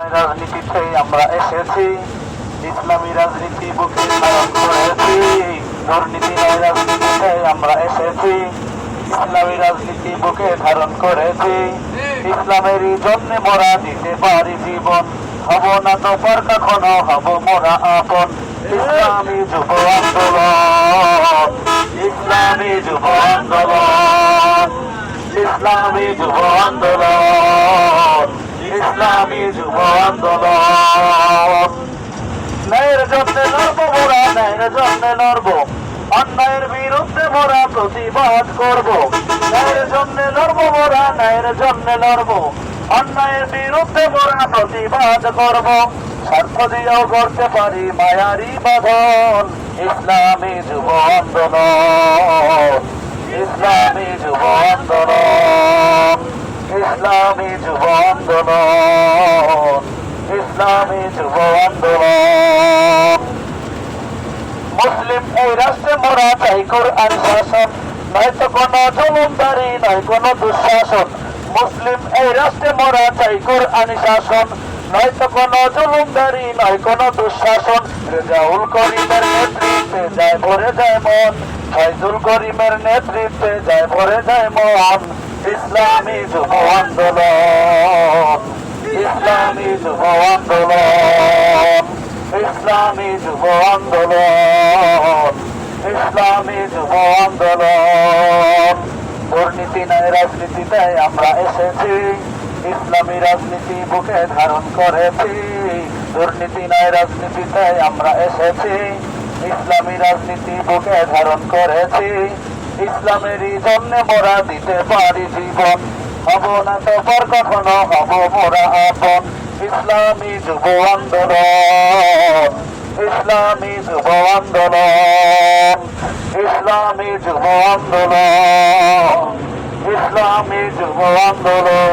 রাজনীতিতে আমরা এসেছি ইসলামী রাজনীতি বুকে ধারণ করেছি দুর্নীতি নয় রাজনীতিতে আমরা এসেছি ইসলামী রাজনীতি বুকে ধারণ করেছি ইসলামেরই জন্য মোরা দিতে পারি জীবন হব না তো পর কখনো হব মোরা আপন ইসলামী যুব আন্দোলন ইসলামী যুব আন্দোলন, ইসলামী যুব আন্দোলন। ইসলামী যুব আন্দোলন। ন্যায়ের জন্য লড়বো মোরা, ন্যায়ের জন্য লড়বো। অন্যায়ের বিরুদ্ধে মোরা প্রতিবাদ করব। ন্যায়ের জন্য লড়বো মোরা, ন্যায়ের জন্য লড়বো। অন্যায়ের বিরুদ্ধে মোরা প্রতিবাদ করব। স্বার্থ দিয়েও করতে পারি মায়ারি বাঁধন। ইসলামী যুব আন্দোলন। ইসলামী যুব আন্দোলন। ইসলামী যুব আন্দোলন ইসলামী যুব আন্দোলন মুসলিম এই রাষ্ট্রে মোরা চাই কোরআন শাসন কোনো নয় কোনো দুঃশাসন। মুসলিম এই রাষ্ট্রে মোরা চাই কোরআন শাসন কোনো নয় কোনো দুঃশাসন। রেজাউল করিমের নেতৃত্বে যায় ভরে যায় মন, ফয়জুল করিমের নেতৃত্বে যায় ভরে যায় মন। ইসলামী যুব আন্দোলন, ইসলামী যুব আন্দোলন। ইসলামী যুব আন্দোলন। ইসলামী যুব আন্দোলন। দুর্নীতি নয় রাজনীতিতে আমরা এসেছি। ইসলামী রাজনীতি বুকে ধারণ করেছি। দুর্নীতি নয় রাজনীতিতে আমরা এসেছি। ইসলামী রাজনীতি বুকে ধারণ করেছি। ইসলামেরই জন্য মোরা দিতে পারি জীবন। হব না তো পর কখনো হব মোরা আপন। ইসলামী যুব আন্দোলন ইসলামী যুব আন্দোলন ইসলামী যুব আন্দোলন ইসলামী যুব আন্দোলন